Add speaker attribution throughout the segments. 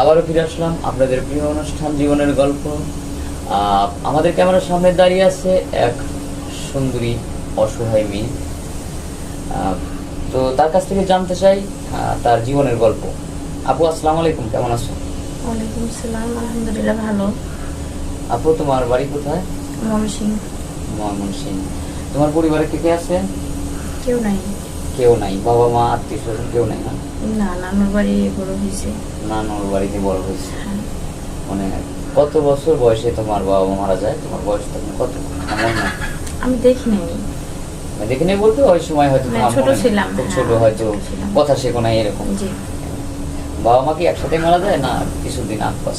Speaker 1: আবারও ফিরে আসলাম আপনাদের প্রিয় অনুষ্ঠান জীবনের গল্প। আমাদের ক্যামেরার সামনে দাঁড়িয়ে আছে এক সুন্দরী অসহায় মেয়ে। তো তার কাছ থেকে জানতে চাই তার জীবনের গল্প। আপু আসসালামু আলাইকুম কেমন আছো?
Speaker 2: ওয়ালাইকুম আলহামদুলিল্লাহ ভালো।
Speaker 1: আপু তোমার বাড়ি কোথায়?
Speaker 2: ময়মনসিং
Speaker 1: ময়মনসিংহ। তোমার পরিবারে কে কে আছে?
Speaker 2: কেউ নাই।
Speaker 1: কেউ নাই বাবা মা আত্মীয় স্বজন কেউ নাই না?
Speaker 2: না নানুর বাড়ি বড় হয়েছে।
Speaker 1: নানুর বাড়িতে বড় হয়েছে?
Speaker 2: হ্যাঁ।
Speaker 1: মানে কত বছর বয়সে তোমার বাবা মা মারা যায়? তোমার বয়স তখন কত? এমন না।
Speaker 2: আমি দেখি নাই।
Speaker 1: মানে বলতে ওই সময় হয়তো
Speaker 2: মানে ছোট ছিলাম,
Speaker 1: খুব
Speaker 2: হ্যাঁ,
Speaker 1: ছোট হয়তো কথা শেখো এরকম। বাবা মা কি একসাথে মারা যায় না কিছুদিন আগ পাস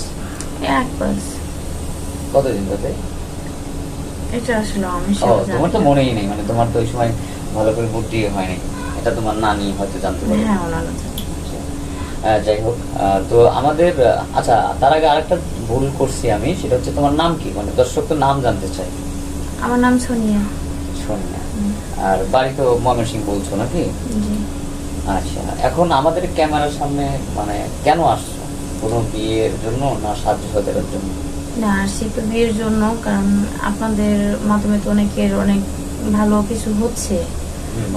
Speaker 2: এক পাস
Speaker 1: কতদিন ধরে
Speaker 2: এটা আসলে আমি
Speaker 1: তোমার তো মনেই নেই মানে তোমার তো ওই সময় ভালো করে বুদ্ধি হয়নি এটা তোমার নানি হয়তো জানতে পারে
Speaker 2: হ্যাঁ ওনারা
Speaker 1: যাই হোক তো আমাদের আচ্ছা তার আগে আরেকটা ভুল করছি আমি সেটা হচ্ছে তোমার নাম কি? মানে দর্শক তো নাম জানতে চাই
Speaker 2: আমার নাম সোনিয়া।
Speaker 1: সোনিয়া। আর বাড়ি তো ময়মনসিং বলছো নাকি? আচ্ছা এখন আমাদের ক্যামেরার সামনে মানে কেন আসছো? কোনো বিয়ের জন্য না সাহায্য সহযোগিতার জন্য?
Speaker 2: না আসছি তো বিয়ের জন্য কারণ আপনাদের মাধ্যমে তো অনেকের অনেক ভালো কিছু হচ্ছে।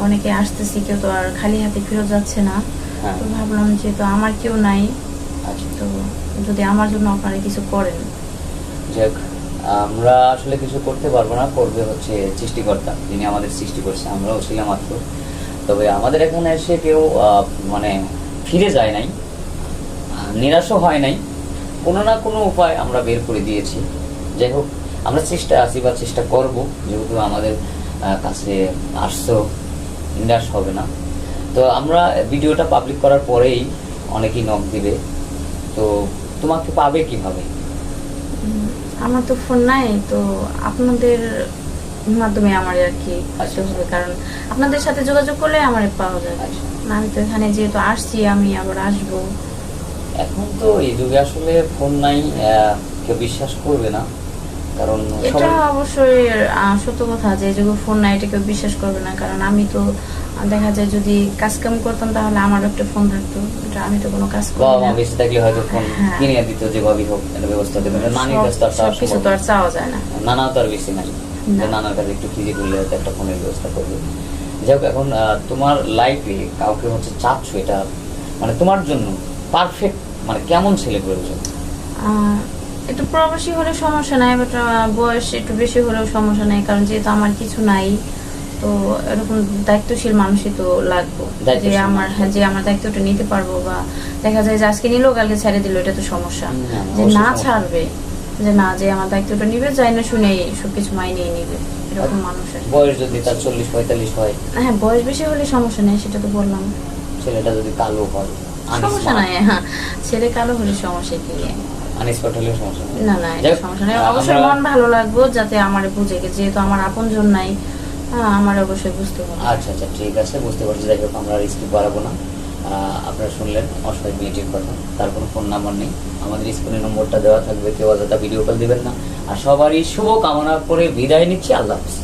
Speaker 2: অনেকে আসতেছে কেউ তো আর খালি হাতে ফেরত যাচ্ছে না।
Speaker 1: হ্যাঁ।
Speaker 2: তো ভাবলাম যে তো আমার কেউ নাই।
Speaker 1: আচ্ছা।
Speaker 2: তো যদি আমার জন্য আপনারা কিছু করেন।
Speaker 1: যাক আমরা আসলে কিছু করতে পারব না করবে হচ্ছে সৃষ্টিকর্তা। যিনি আমাদের সৃষ্টি করছে আমরাও ছিলাম মাত্র। তবে আমাদের এখানে এসে কেউ মানে ফিরে যায় নাই নিরাশও হয় নাই। কোনো না কোনো উপায় আমরা বের করে দিয়েছি। যাই হোক আমরা চেষ্টা আছি বা চেষ্টা করব যেহেতু আমাদের কাছে আসছো। নিরাশ হবে না। তো আমরা ভিডিওটা পাবলিক করার পরেই অনেকেই নক দিবে। তো তোমাকে পাবে কীভাবে?
Speaker 2: আমার তো ফোন নাই তো আপনাদের মাধ্যমে আমার আর কি
Speaker 1: আচ্ছা।
Speaker 2: আসতে হবে। কারণ আপনাদের সাথে যোগাযোগ করলে আমার পাওয়া যাবে।
Speaker 1: আচ্ছা।
Speaker 2: আমি তো এখানে যেহেতু আসছি আমি আবার আসব।
Speaker 1: এখন তো এই যুগে আসলে ফোন নাই কেউ বিশ্বাস করবে না। কারণ
Speaker 2: এটা অবশ্যই সত্য কথা যে ফোন নাই এটা কেউ বিশ্বাস করবে না। কারণ আমি তো দেখা যায় যদি কাজ কাম করতাম তাহলে আমার একটা ফোন থাকতো। এটা আমি তো কোনো কাজ করি
Speaker 1: বাবা মা
Speaker 2: না
Speaker 1: বেঁচে থাকলে হয়তো ফোন
Speaker 2: হ্যাঁ।
Speaker 1: কিনে দিত যেভাবেই হোক একটা ব্যবস্থা দেবে কাছে তো আর
Speaker 2: সব-
Speaker 1: চাওয়া
Speaker 2: তো আর চাওয়া যায় না।
Speaker 1: নানা তো আর বেশি নাই। নানার কাছে একটু খিদে করলে হয়তো একটা ফোনের ব্যবস্থা করবে। যাই হোক এখন তোমার লাইফে কাউকে হচ্ছে চাচ্ছ এটা? মানে তোমার জন্য পারফেক্ট মানে কেমন ছেলে প্রয়োজন
Speaker 2: একটু প্রবাসী হলে সমস্যা নাই বাট বয়স একটু বেশি হলেও সমস্যা নাই কারণ যেহেতু আমার কিছু নাই তো এরকম দায়িত্বশীল মানুষই তো লাগবে। যে আমার
Speaker 1: মানুষ।
Speaker 2: যে আমার দায়িত্বটা নিতে পারব বা দেখা যায় যে আজকে নিল কালকে ছেড়ে দিল এটা তো সমস্যা। যে না ছাড়বে যে না যে আমার দায়িত্বটা নিবে যাই না শুনে সবকিছু মাইনিয়ে নিবে। এরকম মানুষের।
Speaker 1: বয়স যদি তার চল্লিশ পঁয়তাল্লিশ হয়?
Speaker 2: হ্যাঁ বয়স বেশি হলে সমস্যা নেই সেটা তো বললাম।
Speaker 1: ছেলেটা যদি কালো হয়
Speaker 2: সমস্যা নাই হ্যাঁ ছেলে কালো হলে সমস্যা কি?
Speaker 1: হলেও সমস্যা
Speaker 2: না না এটা সমস্যা নেই। অবশ্যই মন ভালো লাগবে যাতে আমার বুঝে গে- যেহেতু আমার নাই হ্যাঁ আমার অবশ্যই বুঝতে হবে।
Speaker 1: আচ্ছা আচ্ছা ঠিক আছে বুঝতে পারছি। যাই হোক আমরা স্কিপ বাড়াবো না। আহ, আপনারা শুনলেন অসহায় মেয়েটির কথা। তার কোনো ফোন নাম্বার নেই। আমাদের স্ক্রিনে নম্বরটা দেওয়া থাকবে। কেউ অযথা ভিডিও কল দিবেন না। আর সবারই শুভ কামনা করে বিদায় নিচ্ছি। আল্লাহ